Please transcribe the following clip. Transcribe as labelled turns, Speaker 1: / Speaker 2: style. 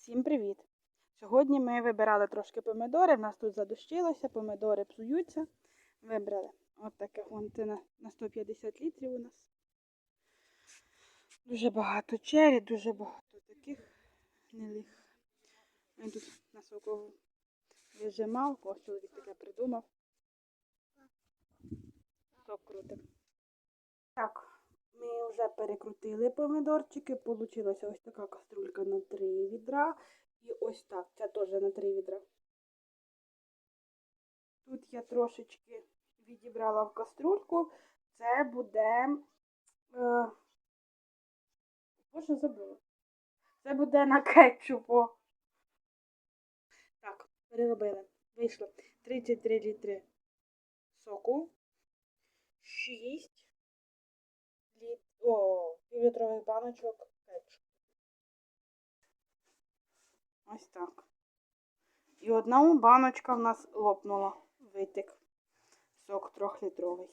Speaker 1: Всім привіт! Сьогодні ми вибирали трошки помидори, в нас тут задощилося, помидори псуються. Вибрали. От таке це на, на 150 літрів у нас. Дуже багато чері, дуже багато таких гнилих. Він тут на сокову вижималку, ось чоловік таке придумав. Сок крутим. Так, вже перекрутили помидорчики. Получилася ось така каструлька на три відра. І ось так, ця теж на три відра. Тут я трошечки відібрала в каструльку. Це буде. Е, Боже, забула. Це буде на кетчупу. Так, переробили. Вийшло 33 літри соку. 6 літ... О, півлітрових баночок кетчупу. Ось так. І одна баночка в нас лопнула. витик, Сок трьохлітровий.